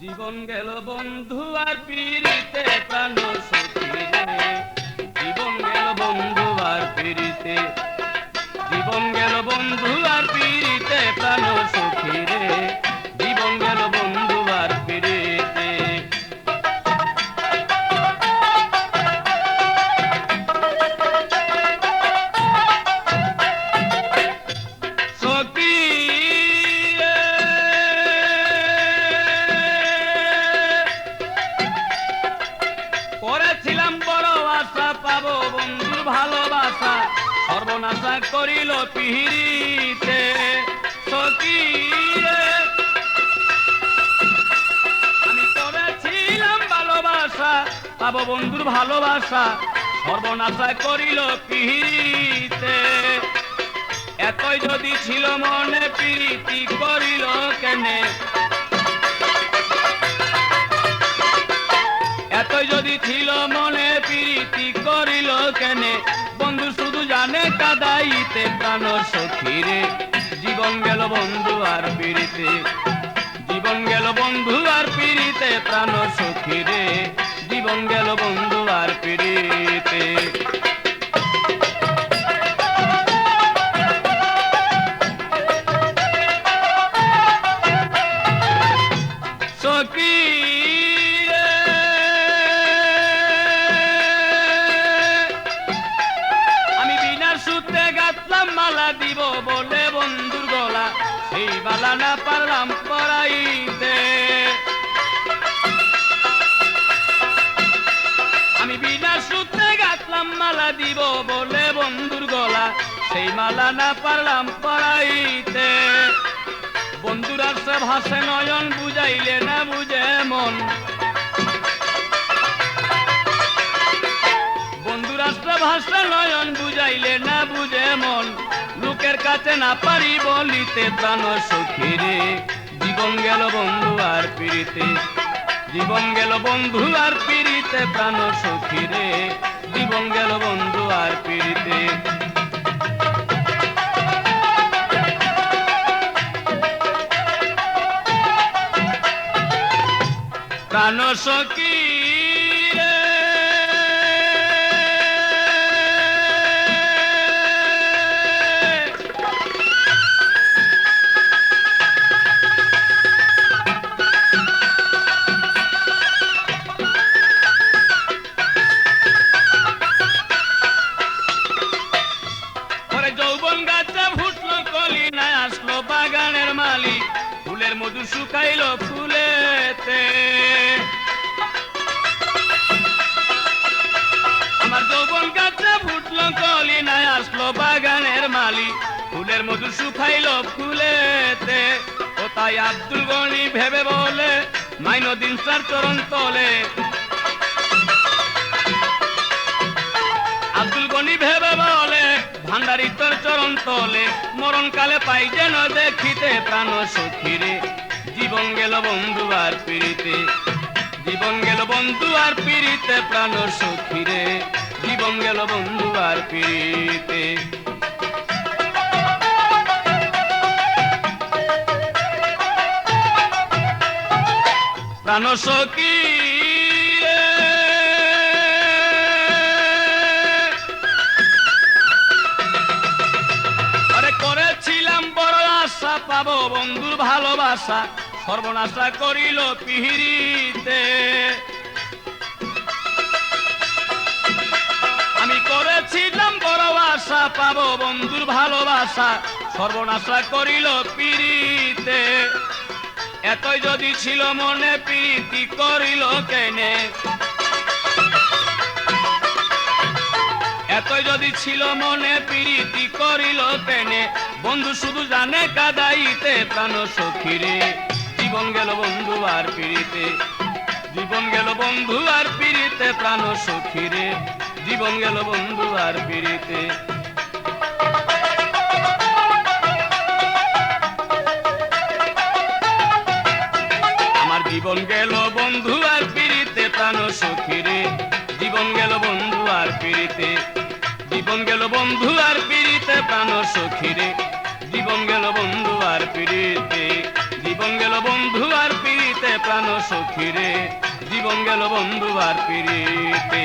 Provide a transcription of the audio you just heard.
জীবন গেল বন্ধু আর পিড়িতে প্রাণ জীবন গেল বন্ধু আর পিড়িতে। জীবন গেল বন্ধু আর পিড়িতে আশা পাবো বন্ধুর ভালোবাসা। সর্বনাশা করিল পিহিরিতে। সখী আমি করেছিলাম ভালোবাসা, পাবো, বন্ধুর ভালোবাসা। সর্বনাশা করিল পিহিরিতে। এতই যদি ছিল মনে, প্রীতি করিল কেনে? এতই যদি ছিল কাদাইতে প্রাণ সখীরে জীবন গেল বন্ধু আর পিড়িতে। জীবন গেল বন্ধু আর পিড়িতে প্রাণ সখীরে জীবন গেল বন্ধু আর পিড়িতে। দিব বলে বন্ধুর গলা। সেই মালা না পারলাম পরাইতে আমি বিনা সুতে গাতলাম মালা দিব বলে বন্ধুর গলা। সেই মালা না পারলাম পরাইতে বন্ধুরা সে ভাসে নয়ন বুঝাইলে না বুঝে নয়ন বুঝাইলে না বুঝে মন। লোকের কাছে না পারি বলিতে প্রাণ সখীরে জীবন গেল বন্ধু আর পিড়িতে। জীবন গেল বন্ধু আর পিড়িতে প্রাণ সখীরে জীবন গেল বন্ধু আর পিড়িতে। প্রাণ সখী শুকাইলো ফুলেতে। আমার যৌবন গাছে ফুটলো কলি না আসলো বাগানের মালিক ফুলের মধু শুকাইলো ফুলেতে। ও তাই আব্দুল গনি ভেবে বলে মাইনদিন সার চরণ তলে। আব্দুল গনি ভেবে বলে ভান্ডারি তোর চরণ তলে। মরণ কালে পাই যেন দেখিতে প্রাণ সখীরে। জীবন গেল বন্ধু আর পিড়িতে। জীবন গেল বন্ধু আর পিড়িতে, প্রাণ সখীরে জীবন গেল বন্ধু আর পিড়িতে। প্রাণ সখী রে। করেছিলাম বড় আশা, পাবো বন্ধুর ভালোবাসা। সর্বনাশা করিল পিহিরিতে। আমি করেছিলাম বড় আশা, পাবো বন্ধুর ভালোবাসা, সর্বনাশা করিল পিড়িতে এতই যদি ছিল মনে প্রীতি করিল কেনে। এতই যদি ছিল মনে প্রীতি করিল কেনে। বন্ধু শুধু জানে কাদাইতে প্রাণ সখীরে। জীবন গেল বন্ধু আর পিড়িতে। জীবন গেল বন্ধু আর পিড়িতে, প্রাণ সখীরে জীবন গেল বন্ধু আর পিড়িতে। আমার জীবন গেল বন্ধু আর পিড়িতে, প্রাণ সখীরে জীবন গেল বন্ধু আর পিড়িতে। জীবন গেল বন্ধু আর পিড়িতে, প্রাণ সখীরে জীবন গেল বন্ধু আর পিড়িতে। জীবন গেল বন্ধু আর পিড়িতে প্রাণ সখী রে জীবন গেল বন্ধু আর পিড়িতে